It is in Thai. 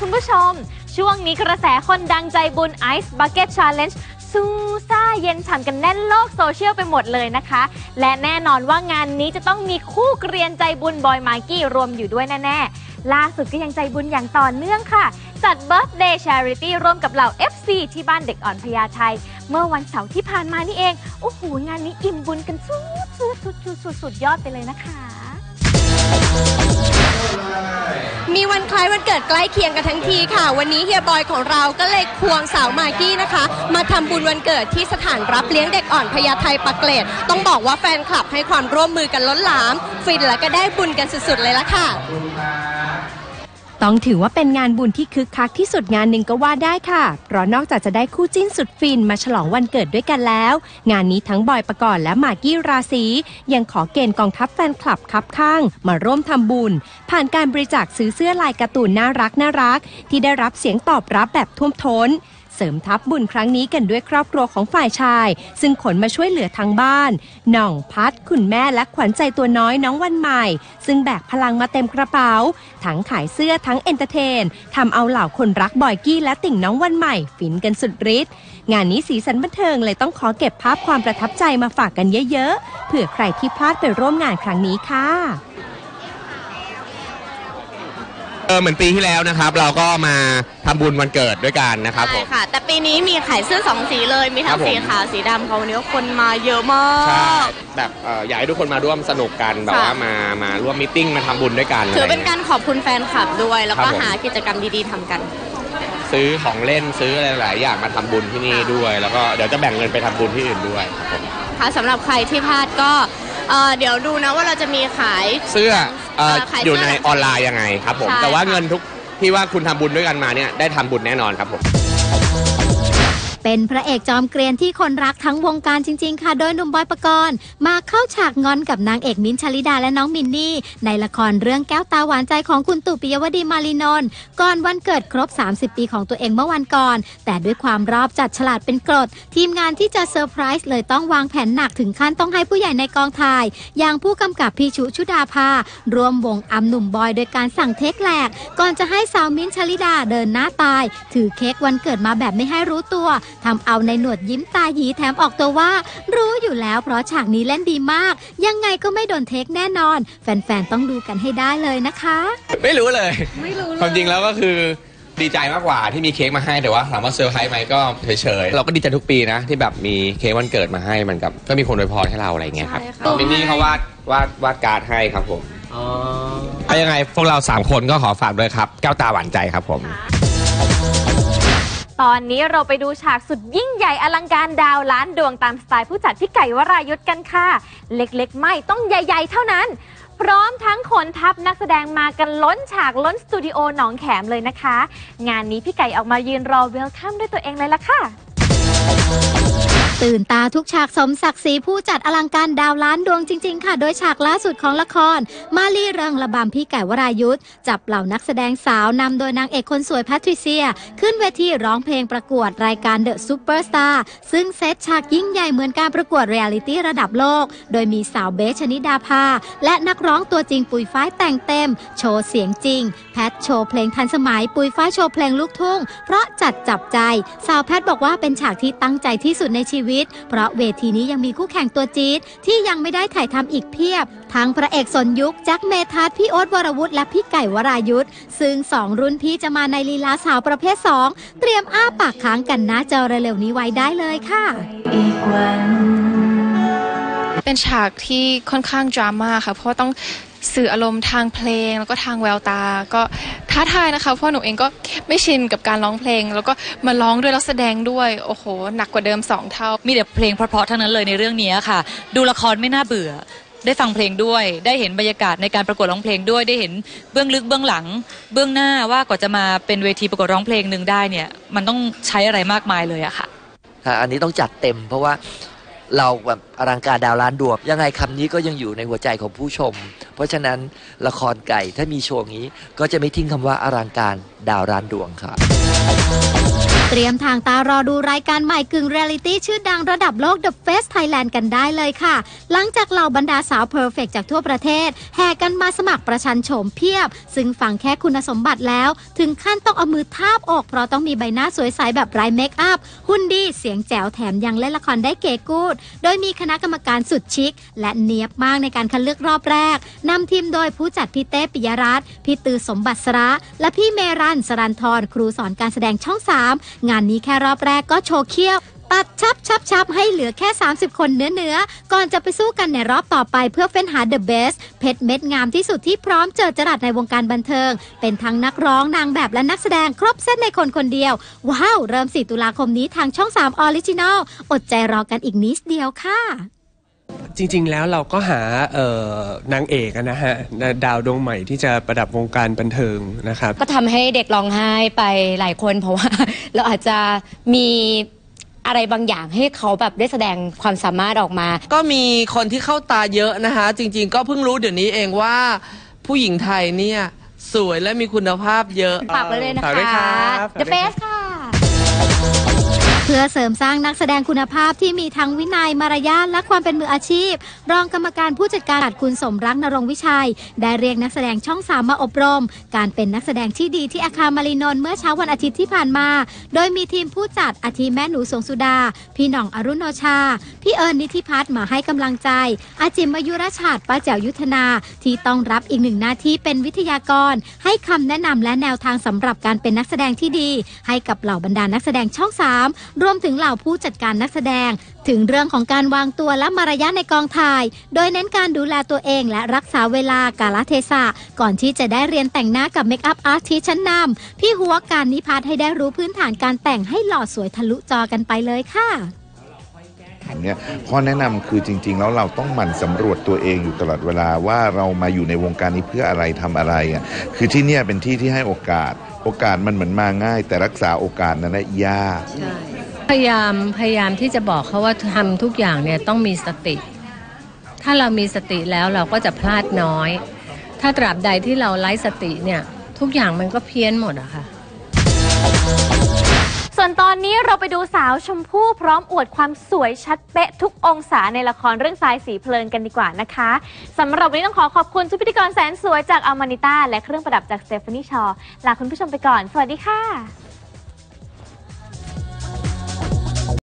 คุณผู้ชม ช่วงนี้กระแสคนดังใจบุญ Ice Bucket Challenge ซูซ่าเย็นฉ่ำกันแน่นโลกโซเชียลไปหมดเลยนะคะ และแน่นอนว่างานนี้จะต้องมีคู่เกรียนใจบุญบอยมากกี้รวมอยู่ด้วยแน่ ๆ ล่าสุดก็ยังใจบุญอย่างต่อเนื่องค่ะ จัด Birthday Charity ร่วมกับเหล่า FC ที่บ้านเด็กอ่อนพญาไทย เมื่อวันเสาร์ที่ผ่านมานี่เอง โอ้โห งานนี้อิ่มบุญกันสุดสุดสุดสุดสุดยอดไปเลยนะคะ มีวันคล้ายวันเกิดใกล้เคียงกันทั้งทีค่ะ วันนี้เฮียบอยของเราก็เลยควงสาวมากกี้นะคะ มาทำบุญวันเกิดที่สถานรับเลี้ยงเด็กอ่อนพญาไทปากเกรดต้องบอกว่าแฟนคลับให้ความร่วมมือกันล้นหลาม ฟินและก็ได้บุญกันสุดๆเลยละค่ะ ต้องถือว่าเป็นงานบุญที่คึกคักที่สุดงานหนึ่งก็ว่าได้ค่ะ เพราะนอกจากจะได้คู่จิ้นสุดฟินมาฉลองวันเกิดด้วยกันแล้ว งานนี้ทั้งบอยประกรณ์และมากกี้ราศียังขอเกณฑ์กองทัพแฟนคลับคับข้าง มาร่วมทำบุญ ผ่านการบริจาคซื้อเสื้อลายการ์ตูนน่ารักน่ารัก ที่ได้รับเสียงตอบรับแบบท่วมท้น สริมทัพบุญครั้งนี้กันด้วยครอบครัวของฝ่ายชาย ซึ่งขนมาช่วยเหลือทางบ้านหน่องพัด คุณแม่และขวัญใจตัวน้อยน้องวันใหม่ ซึ่งแบกพลังมาเต็มกระเป๋า ทั้งขายเสื้อทั้งเอนเตอร์เทนทำเอาเหล่าคนรักบอยกี้และติ่งน้องวันใหม่ ฟินกันสุดฤทธิ์งานนี้สีสันบันเทิงเลยต้องขอเก็บภาพความประทับใจมาฝากกันเยอะๆเผื่อใครที่พลาดไปร่วมงานครั้งนี้ค่ะ เออเหมือนปีที่แล้วนะครับ เราก็มาทำบุญวันเกิดด้วยกันนะครับผมใช่ค่ะ แต่ปีนี้มีขายเสื้อสองสีเลย มีทั้ครังบผม สีขาวสีดำเขาวันนี้คนมาเยอะมาใช่ก แบบเอ่ออยากให้ทุกคนมาร่วมสนุกกันแบบค่ะ ว่ามามาร่วมมิทติ้งมาทำบุญด้วยกันถือเป็นอะไรการขอบคุณแฟนคลับด้วย แล้วครัก็บผม หากิจกรรมดีๆทำกัน ซื้อของเล่นซื้ออะไรหลายอย่างมาทำบุญที่นี่ด้วย แล้วก็เดี๋ยวจะแบ่งเงินไปทำบุญที่อื่นด้วยครับผมค่ะสำหรับใครที่พลาดก็เอ่อเดี๋ยวดูนะว่าเราจะมีขายเสื้อ เอ่อเอ่อขายเสื้ออยู่ในออนไลน์ยังไงครับผม ใช่แต่ว่าค่ะ เงินทุกที่ว่าคุณทำบุญด้วยกันมาเนี่ยได้ทำบุญแน่นอนครับผม เป็นพระเอกจอมเกรียนที่คนรักทั้งวงการจริง ๆ ค่ะ โดยหนุ่มบอยปกรณ์มาเข้าฉากงอนกับนางเอกมิ้นท์ชลิดาและน้องมินนี่ ในละครเรื่องแก้วตาหวานใจของคุณตู่ปิยวดีมารีนนท์ก่อนวันเกิดครบ 30 ปีของตัวเองเมื่อวันก่อน แต่ด้วยความรอบจัดฉลาดเป็นกรด ทีมงานที่จะเซอร์ไพรส์เลยต้องวางแผนหนักถึงขั้นต้องให้ผู้ใหญ่ในกองถ่าย อย่างผู้กำกับพี่ชุชุดาภารวมวงอำหนุ่มบอยโดยการสั่งเทคแหลก ก่อนจะให้สาวมิ้นท์ชลิดาเดินหน้าตาย ถือเค้กวันเกิดมาแบบไม่ให้รู้ตัวทำเอาในหนวดยิ้มตาหยีแถมออกตัวว่า รู้อยู่แล้วเพราะฉากนี้เล่นดีมาก ยังไงก็ไม่โดนเทคแน่นอน แฟนๆ ต้องดูกันให้ได้เลยนะคะ ไม่รู้เลย ไม่รู้ความจริงแล้วก็คือดีใจมากกว่าที่มีเค้กมาให้แต่ว่าถามว่าเซอร์ไพรส์ไหมก็เฉยๆเราก็ดีใจทุกปีนะ ที่แบบมีเค้กวันเกิดมาให้มันกับก็มีคนอวยพรให้เราอะไรเงี้ยครับใช่ค่ะมินนี่เขาวาดวาดวาดการ์ดให้ครับผมเอายังไงพวกเราสามคนก็ขอฝากด้วยครับแก้วตาหวานใจครับผม ตอนนี้เราไปดูฉากสุดยิ่งใหญ่อลังการดาวล้านดวงตามสไตล์ผู้จัดพี่ไก่วรายุทธ์กันค่ะ เล็กๆ ไม่ต้องใหญ่ๆ เท่านั้น พร้อมทั้งขนทัพนักแสดงมากันล้นฉากล้นสตูดิโอหนองแขมเลยนะคะ งานนี้พี่ไก่ออกมายืนรอเวลคัมด้วยตัวเองเลยล่ะค่ะ ตื่นตาทุกฉากสมศักดิ์ศรีผู้จัดอลังการดาวล้านดวงจริง ๆ ค่ะ โดยฉากล่าสุดของละคร มาลีเริงระบำพี่ไก่วรายุทธ์จับเหล่านักแสดงสาวนำโดยนางเอกคนสวยแพทริเซีย ขึ้นเวทีร้องเพลงประกวดรายการ The Superstar ซึ่งเซตฉากยิ่งใหญ่เหมือนการประกวดเรียลิตี้ระดับโลก โดยมีสาวเบสชนิดาภาและนักร้องตัวจริงปุยฝ้ายแต่งเต็ม โชว์เสียงจริง แพทโชว์เพลงทันสมัยปุยฝ้ายโชว์เพลงลูกทุ่ง เพราะจัดจับใจ สาวแพทบอกว่าเป็นฉากที่ตั้งใจที่สุดในชีวิตเพราะเวทีนี้ยังมีคู่แข่งตัวจี๊ดที่ยังไม่ได้ถ่ายทำอีกเพียบ ทั้งพระเอกสนยุคแจ็คเมทัศพี่โอ๊ตวรวุฒิและพี่ไก่วรายุทธ์ซึ่งสองรุ่นพี่จะมาในลีลาสาวประเภท 2 เตรียมอ้าปากค้างกันหน้าจอเร็วๆนี้ไว้ได้เลยค่ะเป็นฉากที่ค่อนข้างดราม่าค่ะ เพราะต้อง สื่ออารมณ์ทางเพลง แล้วก็ทางแววตา ก็ท้าทายนะคะ เพราะหนูเองก็ไม่ชินกับการร้องเพลง แล้วก็มาร้องด้วยแล้วแสดงด้วย โอ้โห หนักกว่าเดิมสองเท่า มีแต่เพลงเพราะๆทั้งนั้นเลยในเรื่องนี้ค่ะ ดูละครไม่น่าเบื่อ ได้ฟังเพลงด้วย ได้เห็นบรรยากาศในการประกวดร้องเพลงด้วย ได้เห็นเบื้องลึกเบื้องหลัง เบื้องหน้าว่ากว่าจะมาเป็นเวทีประกวดร้องเพลงหนึ่งได้เนี่ย มันต้องใช้อะไรมากมายเลยอะค่ะค่ะอันนี้ต้องจัดเต็มเพราะว่า เราแบบอลังการดาวล้านดวงยังไงคำนี้ก็ยังอยู่ในหัวใจของผู้ชม เพราะฉะนั้นละครไก่ถ้ามีโชว์นี้ก็จะไม่ทิ้งคำว่าอลังการดาวล้านดวงค่ะ เตรียมทางตารอดูรายการใหม่กึ่งเรียลิตี้ชื่อดังระดับโลก The Face Thailand กันได้เลยค่ะ หลังจากเหล่าบรรดาสาวเพอร์เฟกจากทั่วประเทศ แห่กันมาสมัครประชันโฉมเพียบ ซึ่งฟังแค่คุณสมบัติแล้ว ถึงขั้นต้องเอามือทาบอก เพราะต้องมีใบหน้าสวยใสแบบไร้เมคอัพ หุ่นดีเสียงแจ๋วแถมยังเล่นละครได้เก๋กูด โดยมีคณะกรรมการสุดชิค และเนียบมากในการคัดเลือกรอบแรกนำทีมโดยผู้จัดพี่เต้ปิยรัตน์พี่ตือสมบัติสระและพี่เมรันสรันทรครูสอนการแสดงช่อง3งานนี้แค่รอบแรกก็โชว์เขี้ยว ตัดชับชับชับให้เหลือแค่ 30 คนเนื้อเนื้อก่อนจะไปสู้กันในรอบต่อไปเพื่อเฟ้นหาเดอะเบสเพชรเม็ดงามที่สุดที่พร้อมเจอจรัสในวงการบันเทิง เป็นทั้งนักร้องนางแบบและนักแสดงครบเซตในคนคนเดียว ว้าว เริ่ม 4 ตุลาคมนี้ทางช่อง3 Original อดใจรอกันอีกนิดเดียวค่ะ จริง ๆ แล้วเราก็หาเอ่อนางเอกอะนะฮะดาวดวงใหม่ที่จะประดับวงการบันเทิงนะครับ ก็ทำให้เด็กร้องไห้ไปหลายคนเพราะว่า เราอาจจะมีอะไรบางอย่างให้เขาแบบได้แสดงความสามารถออกมา ก็มีคนที่เข้าตาเยอะนะคะ จริง ๆ ก็เพิ่งรู้เดี๋ยวนี้เองว่าผู้หญิงไทยเนี่ย สวยและมีคุณภาพเยอะ ฝากไว้เลยนะฝากด้วยครัคะ บ The Face ค่ะเพื่อเสริมสร้างนักแสดงคุณภาพที่มีทั้งวินัยมารยาทและความเป็นมืออาชีพ รองกรรมการผู้จัดการคุณสมรักนรงวิชัย ได้เรียกนักแสดงช่องสามมาอบรม การเป็นนักแสดงที่ดีที่อาคารมารีนนท์เมื่อเช้าวันอาทิตย์ที่ผ่านมา โดยมีทีมผู้จัดอาทิแม่หนูสวงสุดา พี่หน่องอรุณโนชา พี่เอิญนิธิพัฒน์มาให้กำลังใจ อาจิมมายุรชาติป้าแจ๋วยุทธนาที่ต้องรับอีกหนึ่งหน้าที่เป็นวิทยากร ให้คำแนะนำและแนวทางสำหรับการเป็นนักแสดงที่ดี ให้กับเหล่าบรรดานักแสดงช่อง3รวมถึงเหล่าผู้จัดการนักแสดง ถึงเรื่องของการวางตัวและมารยาทในกองถ่าย โดยเน้นการดูแลตัวเองและรักษาเวลากาลเทศะก่อนที่จะได้เรียนแต่งหน้ากับเมคอัพอาร์ติสชั้นนำพี่หัวการนิพัฒน์ให้ได้รู้พื้นฐานการแต่งให้หล่อสวยทะลุจอกันไปเลยค่ะอันเนี้ยข้อแนะนำคือจริง ๆ แล้วเราต้องหมั่นสำรวจตัวเองอยู่ตลอดเวลาว่าเรามาอยู่ในวงการนี้เพื่ออะไรทำอะไรอะคือที่เนี่ยเป็นที่ที่ให้โอกาส โอกาสมันเหมือนมาง่าย แต่รักษาโอกาสนั้นนะยาก พยายามพยายามที่จะบอกเขาว่าทำทุกอย่างเนี่ยต้องมีสติ ถ้าเรามีสติแล้วเราก็จะพลาดน้อย ถ้าตราบใดที่เราไร้สติเนี่ยทุกอย่างมันก็เพี้ยนหมดอะค่ะส่วนตอนนี้เราไปดูสาวชมพู่พร้อมอวดความสวยชัดเป๊ะทุกองศาในละครเรื่องทรายสีเพลินกันดีกว่านะคะสำหรับวันนี้ต้องขอขอบคุณชุดพิธีกรแสนสวยจากอมานิต้าและเครื่องประดับจากสเตฟานีชอลาคุณผู้ชมไปก่อน สวัสดีค่ะ